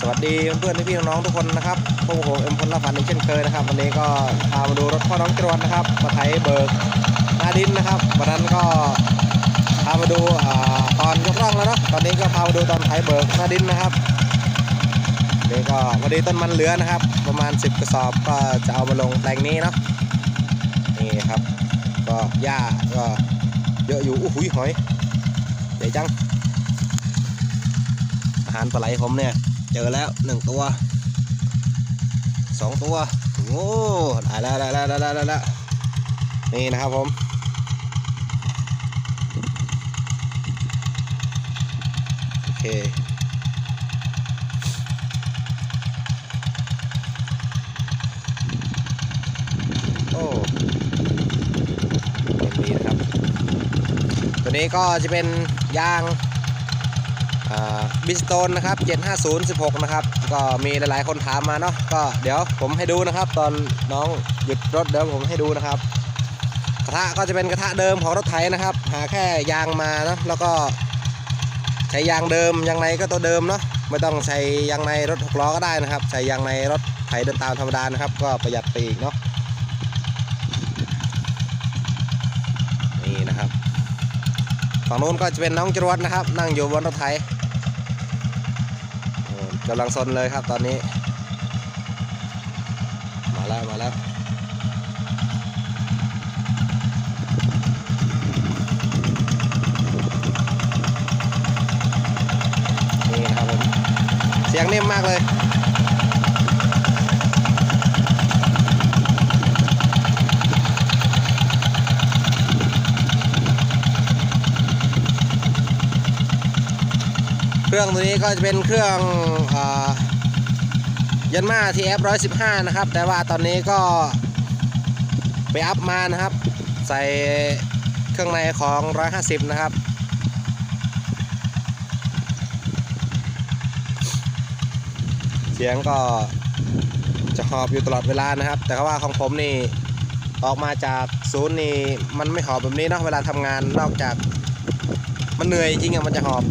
สวัสดีเพื่อนๆพี่ๆน้องๆทุกคนนะครับพวกผมเอ็มพลละพันธ์เช่นเคยนะครับ วันนี้ก็พามาดูรถพ่อน้องจรวดนะครับมาไถเบิกนาดินนะครับวันนั้นก็พามาดูตอนยกร่องแล้วเนาะตอนนี้ก็พามาดูตอนไถเบิกนาดินนะครับนี่ก็วันนี้ต้นมันเหลือนะครับ ประมาณ 10 กระสอบก็จะเอามาลงแปลงนี้เนาะนี่ครับ ก็หญ้าก็เยอะอยู่อู้หูหอยใหญ่จังอาหารปลาไหลผมเนี่ย เจอแล้วหนึ่งตัวสองตัวโอ้ได้แล้วได้แล้วได้แล้วได้แล้วนี่นะครับผมโอเคโอ้ยังมีนะครับ ตัวนี้ก็จะเป็นยาง บิสโตนนะครับ75016 นะครับ ก็มีหลายๆคนถามมาเนาะก็เดี๋ยวผมให้ดูนะครับ ตอนน้องหยุดรถเดี๋ยวผมให้ดูนะครับกระทะก็จะเป็นกระทะเดิมของรถไถนะครับ หาแค่ยางมาเนาะแล้วก็ใช้ยางเดิมยางในก็ตัวเดิมเนาะไม่ต้องใช้ยางในรถหกล้อก็ได้นะครับ ใช้ยางในรถไถเดินตามธรรมดานะครับ ก็ประหยัดไปอีกเนาะนี่นะครับฝั่งนู้นก็จะเป็นน้องจรวดนะครับ นั่งอยู่บนรถไถ กำลังซนเลยครับตอนนี้ มาแล้วมาแล้วนี่ครับผมเสียงนิ่มมากเลย เครื่องตัวนี้ก็จะเป็นเครื่องยันมา TF 115นะครับ แต่ว่าตอนนี้ก็ไปอัพมานะครับ ใส่เครื่องในของ150นะครับเสียงก็จะหอบอยู่ตลอดเวลานะครับ แต่ว่าของผมนี่ออกมาจากศูนย์นี่มันไม่หอบแบบนี้เนาะเวลาทำงานนอกจากมันเหนื่อยจริงอะมันจะหอบ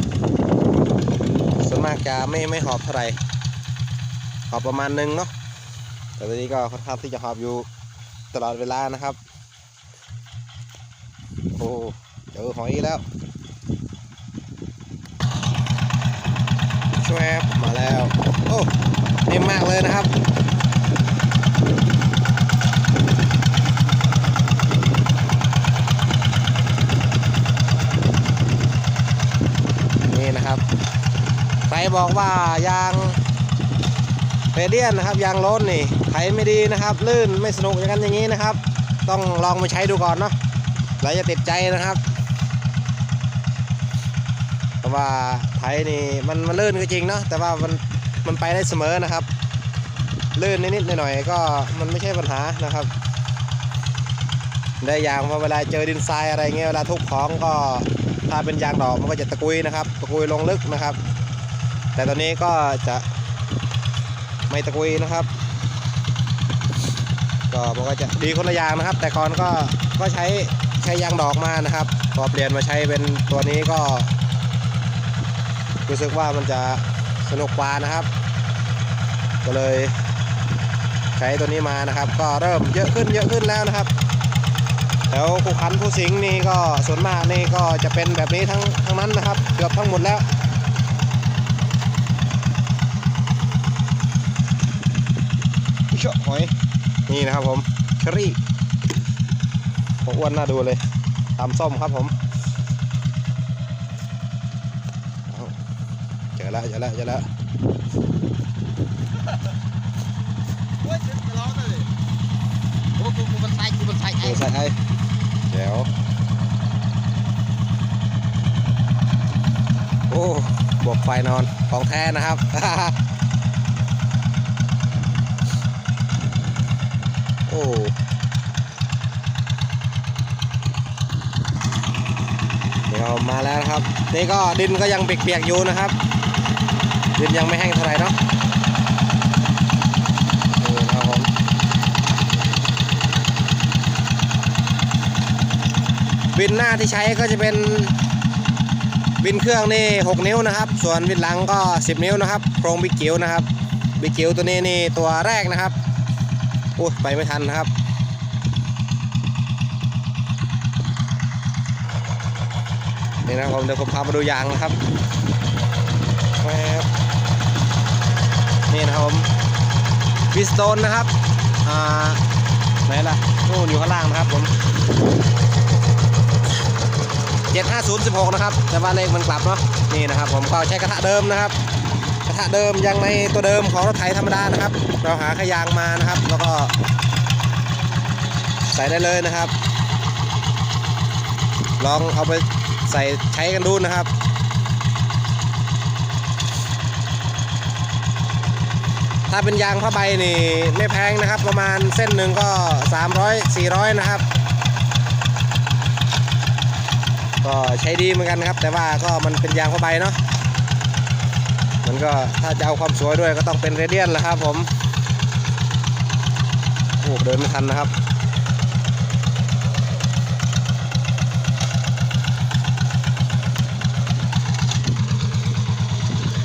ส่วนมากจะไม่ไม่หอบเท่าไหร่หอบประมาณนึงเนาะแต่ตอนนี้ก็ค่อนข้างที่จะหอบอยู่ตลอดเวลานะครับ โอ้เจอหอยแล้วชวบมาแล้ว โอ้นิ่มมากเลยนะครับนี่นะครับ บอกว่ายางเรเดียนนะครับยางล้นนี่ไถไม่ดีนะครับ ลื่นไม่สนุกอย่างนั้นอย่างนี้นะครับ ต้องลองมาใช้ดูก่อนเนาะแล้วจะติดใจนะครับเพราะว่าไถนี่มันมันลื่นก็จริงเนาะแต่ว่ามันมันไปได้เสมอนะครับ ลื่นนิดๆหน่อยๆก็มันไม่ใช่ปัญหานะครับ ได้ยางพอเวลาเจอดินทรายอะไรเงี้ยเวลาทุบของก็ถ้าเป็นยางดอกมันก็จะตะกุยนะครับ ตะกุยลงลึกนะครับ แต่ตอนนี้ก็จะไม่ตะกุยนะครับ ก็มันก็จะดีคนละอย่างนะครับ แต่ก่อนก็ก็ใช้ใช้ยางดอกมานะครับพอเปลี่ยนมาใช้เป็นตัวนี้ก็ รู้สึกว่ามันจะสนุกกว่านะครับ ก็เลยใช้ตัวนี้มานะครับ ก็เริ่มเยอะขึ้นเยอะขึ้นแล้วนะครับแล้วผู้คันผู้สิงนี่ก็ส่วนมากนี่ก็จะเป็นแบบนี้ทั้งทั้งนั้นนะครับ เกือบทั้งหมดแล้ว ชะหอย นี่นะครับผมเชอรี่ผมอ้วนน่าดูเลยตำส้มครับผมเจอแล้วเจอแล้วเจอแล้วโอ้ยจะร้องเลยโอ้กูกูมันใส่กูมันใส่เจไอ้อใส่ไอ้เดี๋ยวโอ้บวกไฟนอนของแท้นะครับ อ้เดี๋ยวมาแล้วนะครับ นี่ก็ดินก็ยังเปียกๆอยู่นะครับ ดินยังไม่แห้งเท่าไหร่เนาะนี่นะครับผมวินหน้าที่ใช้ก็จะเป็นวินเครื่องนี่ 6 นิ้วนะครับ ส่วนวินหลังก็ 10 นิ้วนะครับ โครงบิกกิวนะครับบิกกิวตัวนี้นี่ตัวแรกนะครับ โอ้ไปไม่ทันนะครับ นี่นะครับผมเดี๋ยวผมพามาดูยางนะครับแว๊บนี่นะครับผมวิสโตนนะครับ อ่าไหนล่ะนู่นอยู่ข้างล่างนะครับผม75016 นะครับ แต่ว่าเลขมันกลับเนาะนี่นะครับ ผมก็ใช้กระทะเดิมนะครับ ระทะเดิมยังในตัวเดิมของรถไถธรรมดานะครับ เราหาขยางมานะครับ แล้วก็ ใส่ได้เลยนะครับ ลองเอาไปใส่ใช้กันดูนะครับถ้าเป็นยางผ้าใบนี่ไม่แพงนะครับ ประมาณเส้นหนึ่งก็ 300 400 นะครับ ก็ใช้ดีเหมือนกันครับ แต่ว่าก็มันเป็นยางผ้าใบเนาะ มันก็ถ้าจะเอาความสวยด้วยก็ต้องเป็นเรเดียนแหละครับผมโอ้เดินไม่ทันนะครับ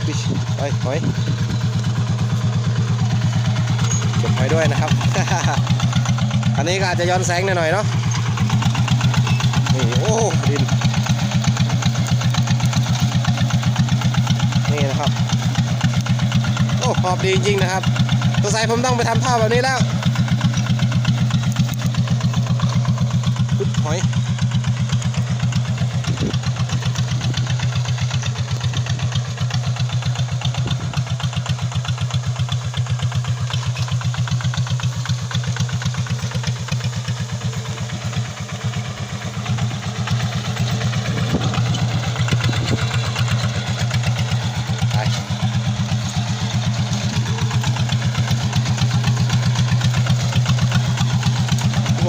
ปิชไปหอยเก็บหอยด้วยนะครับ อันนี้ก็อาจจะย้อนแสงหน่อยๆเนาะนี่โอ้ดินนะครับ โอ้ขอบดีจริงนะครับตัวสายผมต้องไปทำท่าแบบนี้แล้วหุบหอย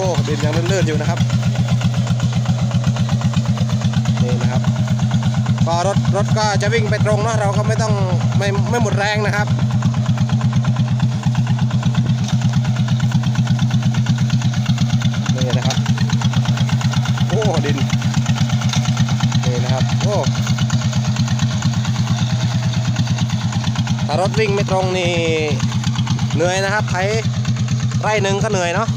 โอ้ดินยังเลื่อนๆอยู่นะครับนี่นะครับก็รถรถก็จะวิ่งไปตรงเนาะเราก็ไม่ต้องไม่ไม่หมดแรงนะครับนี่นะครับโอ้ดินนี่นะครับโอ้ถ้ารถวิ่งไม่ตรงนี่เหนื่อยนะครับไถไร่หนึ่งก็เหนื่อยเนาะ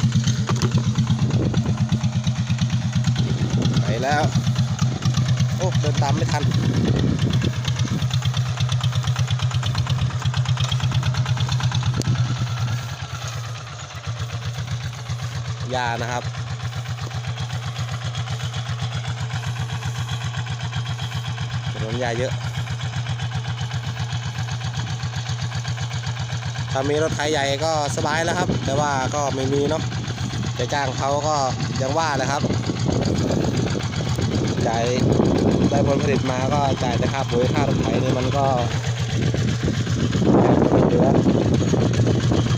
ไป แล้ว โอ้เดินตามไม่ทันยานะครับ ถนนยาเยอะ ถ้ามีรถไถใหญ่ก็สบายแล้วครับ แต่ว่าก็ไม่มีเนาะจะจ้างเขาก็ยังว่าแหละครับ จ่ายได้ผลผลิตมาก็จ่ายแต่ค่าปุ๋ยค่ารถไถนี่มันก็ไม่เหลือ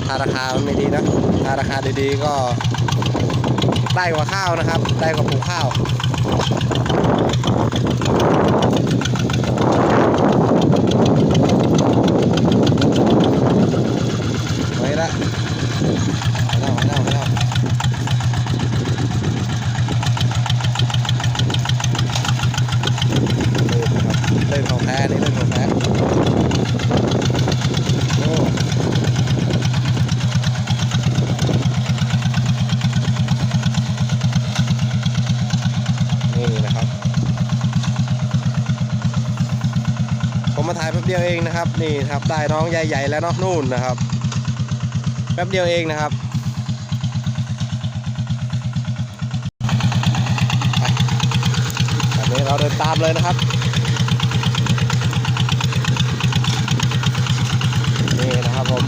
ถ้าราคามันไม่ดีนะถ้าราคาดีๆก็ได้กว่าข้าวนะครับ ได้กว่าปลูกข้าวไว้ละไว้แล้วไว้แล้วไว้แล้วเล่นนะครับเล่นของแท้นี่เล่นของแท้โอ้นี่นะครับ ผมมาถ่ายแป๊บเดียวเอง นี่ครับได้น้องใหญ่ๆแล้วเนาะนู่นนะครับแป๊บเดียวเองนะครับแบบนี้เราเดินตามเลยนะครับ นี่นะครับผม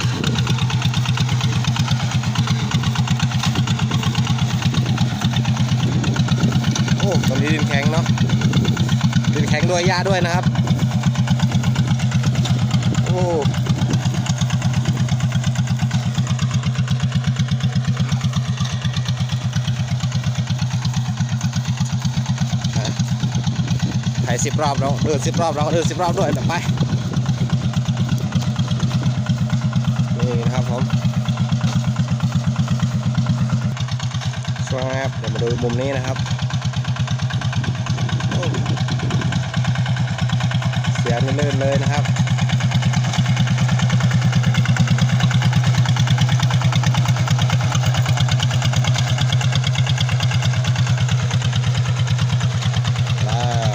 โอ้ตรงนี้ดินแข็งเนาะดินแข็งด้วยหญ้าด้วยนะครับ ถ่ายสิบรอบแล้วเดินสิบรอบเราก็เดินสิบรอบด้วยแต่ไปนี่นะครับผมสวยครับเดี๋ยวมาดูมุมนี้นะครับโอ้แล้วนี่ลื่นเลยนะครับ ว้าว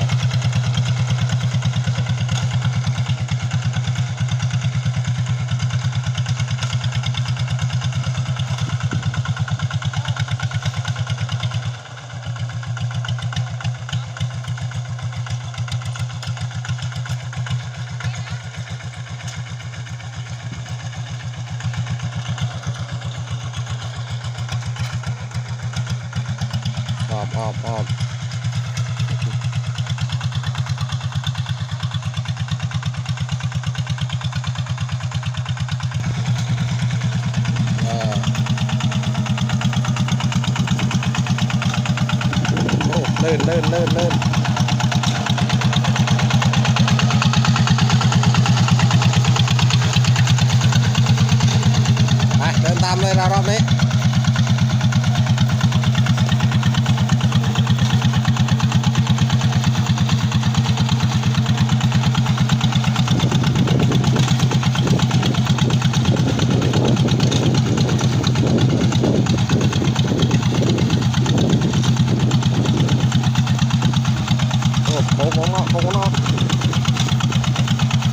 ออบออบออบเออ เลื่นเลื่นเลื่นเลื่นไปเดินตามเลยนะรอบนี้ โอ้โหโค้งเนาะโค้งเนาะ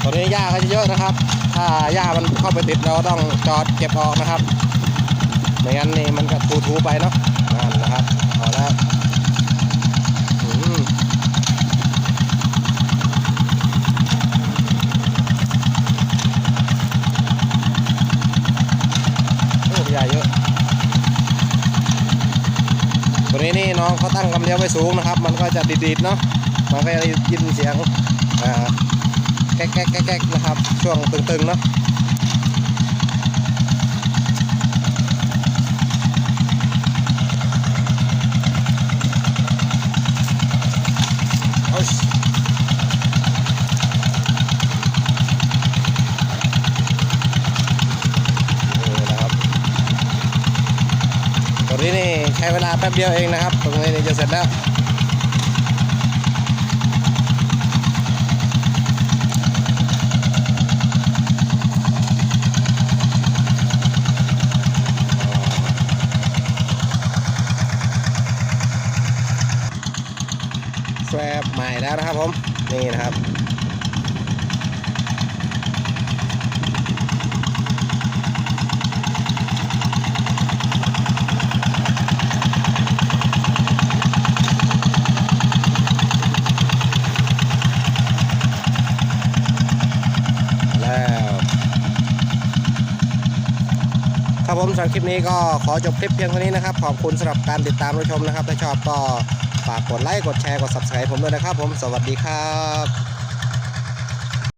ตอนนี้หญ้าก็จะเยอะ นะครับ ถ้าหญ้ามันเข้าไปติดเราต้องจอดเก็บออกนะครับ ไม่งั้นนี่มันก็ทูๆไปเนาะนั่นนะครับเอาแล้วอืมโอ้หญ้าเยอะตัวนี้นี่น้องเขาตั้งกำเลี้ยวไว้สูงนะครับ มันก็จะดีดๆเนาะมันก็จะยินเสียงอ่า ก๊กแก๊กแก๊กแก๊กนะครับ ช่วงตึงๆเนาะโอ้ยนี่นะครับตัวนี้นี่ใช้เวลาแป๊บเดียวเองนะครับ ตรงนี้นี่จะเสร็จแล้ว แฟบใหม่ แล้วนะครับผม นี่นะครับแล้วครับผมสำหรับคลิปนี้ก็ขอจบคลิปเพียงเท่านี้นะครับ ขอบคุณสำหรับการติดตามรับชมนะครับ ถ้าชอบก็ ฝากกดไลค์กดแชร์กด subscribe ผมด้วยนะครับผมสวัสดีครับ